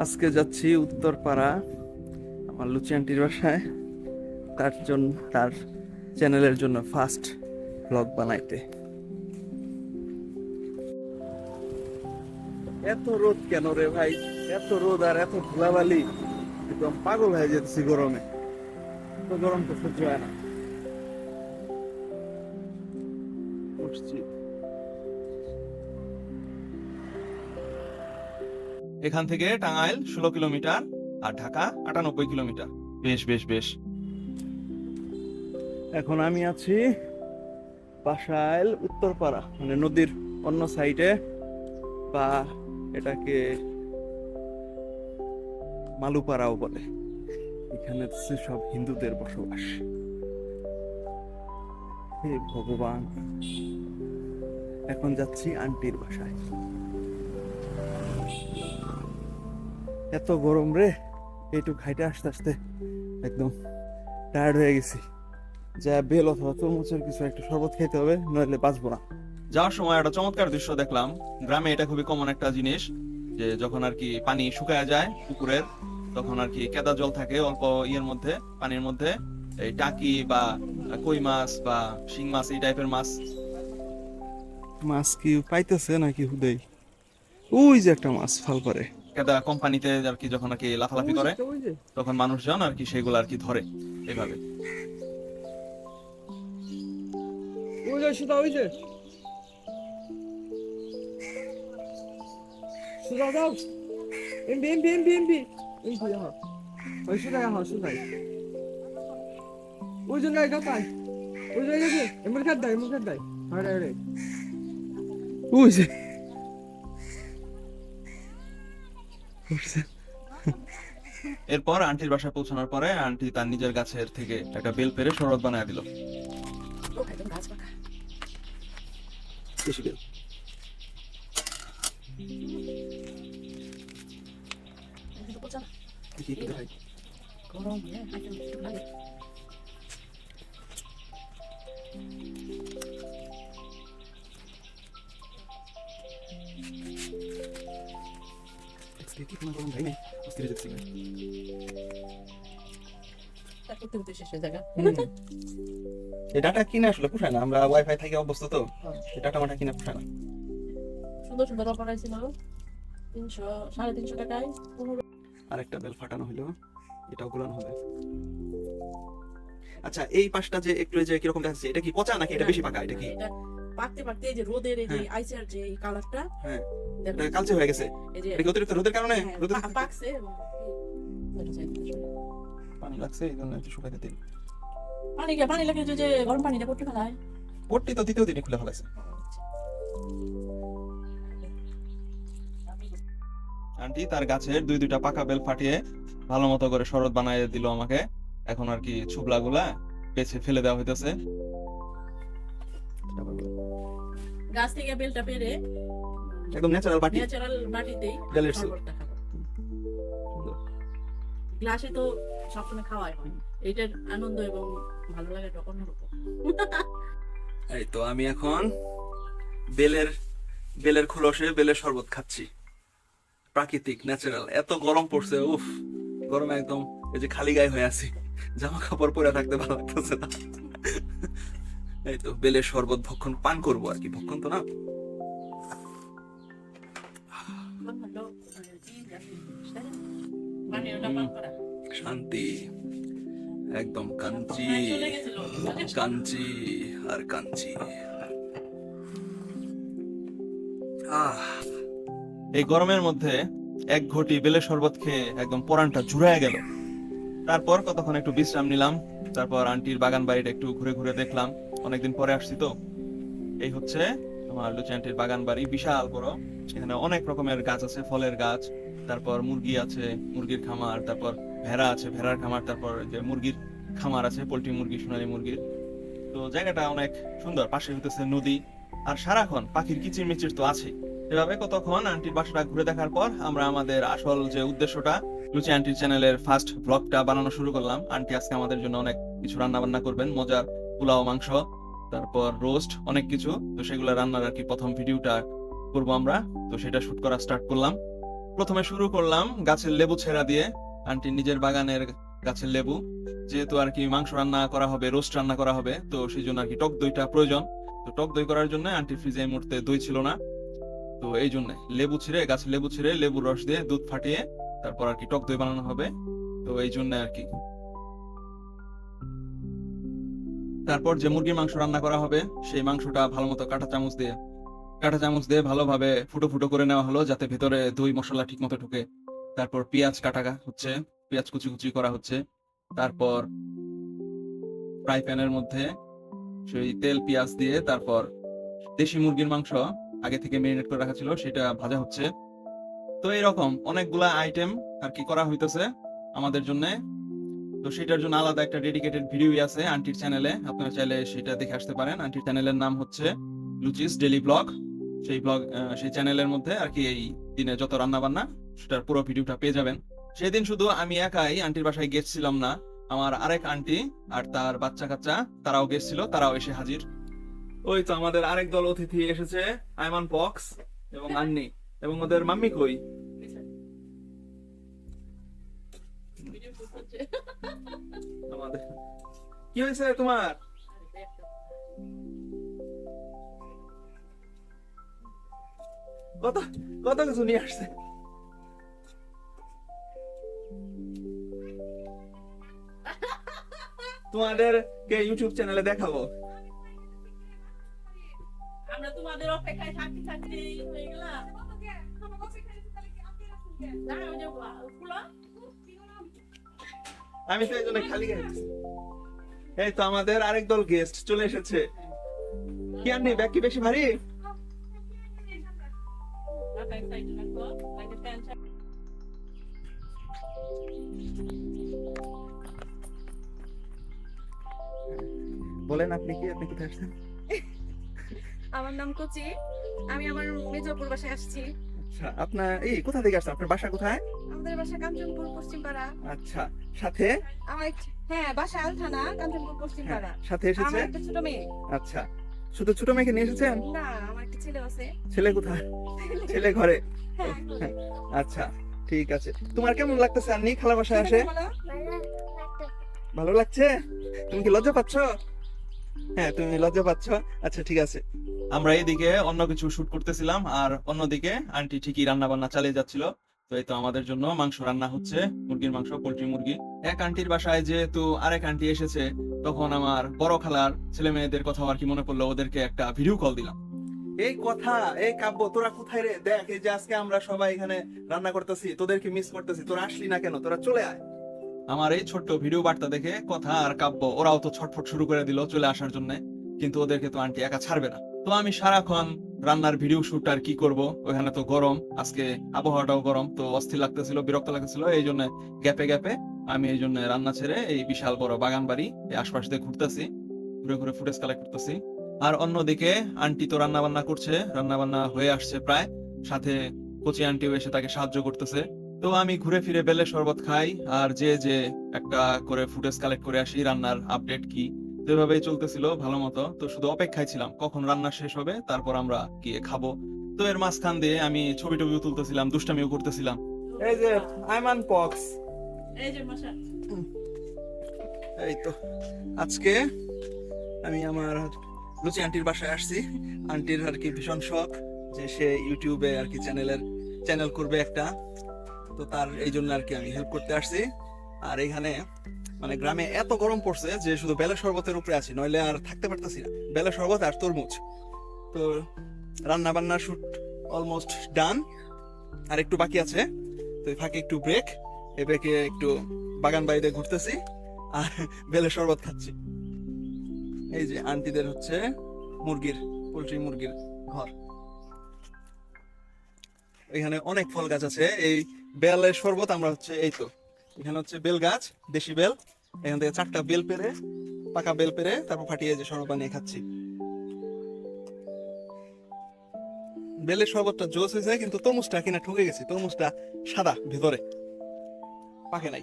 আজকে যাচ্ছি উত্তরপাড়া আমার লুচি আন্টির বাসায়। তার জন্য, তার চ্যানেলের জন্য ফার্স্ট ব্লগ বানাইতে। এত রোদ কেন রে ভাই? এত রোদ আর এত ধুলাবালি। একদম পাগল হয়ে যেতেছি গরমে। তো গরম তো সহ্য হয় না। বসছি। এখান থেকে টাঙ্গাইল ষোলো কিলোমিটার আর ঢাকা আটানব্বই কিলোমিটার। বেশ বেশ বেশ। এখন আমি আছি পাশাইল উত্তরপাড়া মানে নদীর অন্য সাইডে বা এটাকে মালুপাড়াও বলে। এখানে সব হিন্দুদের বসবাস। হে ভগবান। এখন যাচ্ছি আন্টির বাসায়। এত গরম রে। এইটুক হাইটে আসতে আসতে একদম টায়ার্ড হয়ে গেছি। যা বেল অথবা তরমুজের কিছু একটা শরবত খেতে হবে নইলে বাঁচবো না। যাওয়ার সময় একটা চমৎকার দৃশ্য দেখলাম। গ্রামে এটা খুবই কমন একটা জিনিস যে যখন আর কি পানি শুকায় যায় পুকুরের তখন আর কি কেদা জল থাকে অল্প ইয়ের মধ্যে পানির মধ্যে। এই টাকি বা কই মাছ বা শিং মাছ এই টাইপের মাছ। মাছ কি পাইতেছে নাকি হুদেই? ওই যে একটা মাছ ফাল পারে। কেদা কোম্পানিতে আর কি যখন আর কি লাফালাফি করে তখন মানুষজন আর কি সেগুলো আর কি ধরে এইভাবে ওই যে সুদা ওই যে। সুদা দাও। MB MB MB MB. MB হ্যাঁ। ওই সুদাই হ্যাঁ সুদাই ওই জন্য এটা পাই ওই যে এমন খাদ দেয় এমন খাদ দেয়। আরে আরে। ওই যে। এরপর আন্টির বাসায় পৌঁছানোর পরে আন্টি তার নিজের গাছের থেকে একটা বেল পেরে শরবত বানায় দিল। বেশি বেল। দেখি একটু দেখাই। আজকে কি কোনো গরম ভাই নেই অস্থির হয়ে যাচ্ছি ভাই। এই ডাটা কিনে আসলে পোষায় না আমরা ওয়াইফাই থেকে অভ্যস্ত তো এই ডাটা মাটা কিনে পোষায় না সুন্দর সুন্দর অফার আছে না তিনশো সাড়ে তিনশো টাকায় আরেকটা বেল ফাটানো হলো এটাও গুলানো হবে আচ্ছা এই পাশটা যে একটু যে কীরকম দেখাচ্ছে এটা কি পচা নাকি এটা বেশি পাকা এটা কি পাকতে পাকতে এই যে রোদের এই যে হ্যাঁ। আইসার যে কালারটা হ্যাঁ। কালচে হয়ে গেছে। এই যে অতিরিক্ত রোদের কারণে? হ্যাঁ, রোদের পাকছে পানি লাগছে এই জন্য একটু শুকাইতে দিন পানি কে পানি লাগে যে গরম ফেলায়। পট্টি তো দ্বিতীয় দিনে খুলে ফেলাইছে। আন্টি তার গাছের দুই দুইটা পাকা বেল ফাটিয়ে ভালো মতো করে শরৎ বানায় দিল আমাকে। এখন আর কি ছুবলা গুলা বেছে ফেলে দেওয়া হইতেছে। গাছ থেকে বেলটা পেরে একদম ন্যাচারাল বাটি। ন্যাচারাল মাটিতেই বেলের শরবতটা খাব। গ্লাসে তো সবসময় খাওয়াই হয়। এইটার আনন্দ এবং ভালো লাগাটা অন্যরকম। এই তো আমি এখন বেলের বেলের খোলসে বেলের শরবত খাচ্ছি। প্রাকৃতিক ন্যাচারাল এত গরম পড়ছে উফ গরমে একদম এই যে খালি গায়ে হয়ে আছি। জামা কাপড় পরে থাকতে ভালো লাগতেছে না। এই তো বেলের শরবত ভক্ষণ পান করব আর কি। ভক্ষণ তো না। শান্তি। একদম কাঞ্চি। কাঞ্চি আর কাঞ্চি। এই গরমের মধ্যে এক ঘটি বেলের শরবত খেয়ে একদম পরানটা জুড়ায় গেল। তারপর কতক্ষণ একটু বিশ্রাম নিলাম, তারপর আন্টির বাগান বাড়িটা একটু ঘুরে ঘুরে দেখলাম। অনেকদিন পরে আসছি তো। এই হচ্ছে আমার লুচি আন্টির বাগান বাড়ি, বিশাল বড়। এখানে অনেক রকমের গাছ আছে, ফলের গাছ, তারপর মুরগি আছে, মুরগির খামার, তারপর ভেড়া আছে, ভেড়ার খামার, তারপর যে মুরগির খামার আছে, পোল্ট্রি মুরগি, সোনালী মুরগির। তো জায়গাটা অনেক সুন্দর, পাশে হইতেছে নদী, আর সারাক্ষণ পাখির কিচির মিচির তো আছে এভাবে কতক্ষণ আন্টির বাসাটা ঘুরে দেখার পর আমরা আমাদের আসল যে উদ্দেশ্যটা লুচি আন্টির চ্যানেলের ফার্স্ট ব্লগটা বানানো শুরু করলাম। আন্টি আজকে আমাদের জন্য অনেক কিছু রান্না বান্না করবেন, মজার পোলাও, মাংস, তারপর রোস্ট অনেক কিছু। তো সেগুলো রান্নার আর কি প্রথম ভিডিওটা করব আমরা। তো সেটা শুট করা স্টার্ট করলাম। প্রথমে শুরু করলাম গাছের লেবু ছেঁড়া দিয়ে, আন্টি নিজের বাগানের গাছের লেবু। যেহেতু আর কি মাংস রান্না করা হবে রোস্ট রান্না করা হবে, তো সেই জন্য আর কি টক দইটা প্রয়োজন। তো টক দই করার জন্য আন্টি ফ্রিজে মুহূর্তে দই ছিল না। তো এই জন্য লেবু ছিঁড়ে, গাছের লেবু ছিঁড়ে লেবুর রস দিয়ে দুধ ফাটিয়ে তারপর আর কি টক দই বানানো হবে। তো এই জন্য আর কি। তারপর যে মুরগির মাংস রান্না করা হবে, সেই মাংসটা ভালো মতো কাঁটা চামচ দিয়ে, কাঁটা চামচ দিয়ে ভালোভাবে ফুটো ফুটো করে নেওয়া হলো যাতে ভেতরে দই মশলা ঠিক মতো ঢুকে। তারপর পেঁয়াজ কাটা হচ্ছে, পেঁয়াজ কুচি কুচি করা হচ্ছে। তারপর ফ্রাই প্যানের মধ্যে সেই তেল, পেঁয়াজ দিয়ে তারপর দেশি মুরগির মাংস আগে থেকে মেরিনেট করে রাখা ছিল, সেটা ভাজা হচ্ছে। তো এরকম অনেকগুলা আইটেম আর কি করা হইতেছে আমাদের জন্য। তো সেটার জন্য আলাদা একটা ডেডিকেটেড ভিডিও আছে আন্টির চ্যানেলে আপনারা চাইলে সেটা দেখে আসতে পারেন। আন্টির চ্যানেলের নাম হচ্ছে লুচিস ডেলি ব্লগ সেই ব্লগ সেই চ্যানেলের মধ্যে আর কি এই দিনে যত রান্না বান্না সেটার পুরো ভিডিওটা পেয়ে যাবেন। সেদিন শুধু আমি একাই আন্টির বাসায় গেছিলাম না, আমার আরেক আন্টি আর তার বাচ্চা কাচ্চা তারাও গেছিল তারাও এসে হাজির। ওই তো আমাদের আরেক দল অতিথি এসেছে আইমান পক্স এবং আন্নি এবং ওদের মাম্মি কই? আমাদের কি হয়েছে তোমার? কত কত কিছু নিয়ে আসছে? তোমাদের কে ইউটিউব চ্যানেলে দেখাবো। আমরা তোমাদের অপেক্ষায় থাকতে থাকতে হয়ে গেলাম। না, ওই যে ফুলো আমি তো এই জন্য খালি। এই তো আমাদের আরেক দল গেস্ট চলে এসেছে। কি আননি ব্যাগ কি বেশি ভারী? বলেন আপনি কি, আপনি কোথায় আসছেন? আমার নাম কচি। আমি আমার মেজরপুর বাসায় আসছি। আচ্ছা আপনার এই কোথা থেকে আসছেন? আপনার বাসা কোথায়? আমাদের বাসা কাঞ্চনপুর পশ্চিমপাড়া। আচ্ছা সাথে? আমার হ্যাঁ বাসা আলথানা কাঞ্চনপুর পশ্চিমপাড়া। হ্যাঁ, সাথে এসেছে? আমার একটা ছোট মেয়ে। আচ্ছা শুধু ছোট মেয়েকে নিয়ে এসেছেন? না আমার একটা ছেলে আছে। ছেলে কোথায়? ছেলে ঘরে? হ্যাঁ আচ্ছা ঠিক আছে। তোমার কেমন লাগতেছে? আন্নি খালা বাসায় আসে? ভালো লাগছে? তুমি কি লজ্জা পাচ্ছ? হ্যাঁ তুমি লজ্জা পাচ্ছ। আচ্ছা ঠিক আছে। আমরা এদিকে অন্য কিছু শুট করতেছিলাম, আর অন্যদিকে আন্টি ঠিকই রান্না বান্না চালিয়ে যাচ্ছিল। তো এই তো আমাদের জন্য মাংস রান্না হচ্ছে, মুরগির মাংস, পোল্ট্রি মুরগি। এক আন্টির বাসায় যেহেতু আরেক আন্টি এসেছে, তখন আমার বড় খালার ছেলে মেয়েদের কথা আর কি মনে পড়ল, ওদেরকে একটা ভিডিও কল দিলাম। এই কথা, এই কাব্য, তোরা কোথায় রে? দেখ, এই যে আজকে আমরা সবাই এখানে রান্না করতেছি, তোদেরকে মিস করতেছি, তোরা আসলি না কেন? তোরা চলে আয়। আমার এই ছোট্ট ভিডিও বার্তা দেখে কথা আর কাব্য ওরাও তো ছটফট শুরু করে দিল চলে আসার জন্য। কিন্তু ওদেরকে তো আন্টি একা ছাড়বে না। তো আমি সারাক্ষণ রান্নার ভিডিও শুট আর কি করব? ওখানে তো গরম। আজকে আবহাওয়াটাও গরম, তো অস্থির লাগতেছিল, বিরক্ত লাগতেছিল। এই জন্য গ্যাপে গ্যাপে আমি এই জন্য রান্না ছেড়ে এই বিশাল বড় বাগান বাড়ি এই আশপাশ দিয়ে ঘুরতেছি। ঘুরে ঘুরে ফুটেজ কালেক্ট করতেছি। আর অন্যদিকে আন্টি তো রান্না বান্না করছে রান্না বান্না হয়ে আসছে প্রায়। সাথে কচি আন্টিও এসে তাকে সাহায্য করতেছে। তো আমি ঘুরে ফিরে বেলে শরবত খাই আর যে যে একটা করে ফুটেজ কালেক্ট করে আসি রান্নার আপডেট কি? তো চলতেছিল ভালো মতো। তো শুধু অপেক্ষায় ছিলাম কখন রান্না শেষ হবে তারপর আমরা গিয়ে খাব। তো এর মাঝখান দিয়ে আমি ছবি টবিও তুলতেছিলাম দুষ্টামিও করতেছিলাম। এই যে আইমান পক্স এই যে মশা এই তো আজকে আমি আমার লুচি আন্টির বাসায় আসছি। আন্টির আর কি ভীষণ শখ যে সে ইউটিউবে আর কি চ্যানেলের চ্যানেল করবে একটা। তো তার এই জন্য আর কি আমি হেল্প করতে আসছি। আর এখানে মানে গ্রামে এত গরম পড়ছে যে শুধু বেলা শরবতের উপরে আছি, নইলে আর থাকতে পারতেছি না। বেলা শরবত আর তরমুজ। তো রান্না বান্না শুট অলমোস্ট ডান আর একটু বাকি আছে। তো ফাঁকে একটু ব্রেক এ ব্রেকে একটু বাগান বাড়িতে ঘুরতেছি। আর বেলে শরবত খাচ্ছি। এই যে আন্টিদের হচ্ছে মুরগির, পোলট্রি মুরগির ঘর। এখানে অনেক ফল গাছ আছে। এই বেলের শরবত আমরা হচ্ছে এই তো। এখানে হচ্ছে বেল গাছ, দেশি বেল। এখান থেকে চারটা বেল পেরে, পাকা বেল পেরে তারপর ফাটিয়ে যে শরবত বানিয়ে খাচ্ছি। বেলের শরবতটা জোস হয়েছে কিন্তু তরমুজটা কিনা ঠকে গেছে, তরমুজটা সাদা, ভিতরে। পাকে নাই।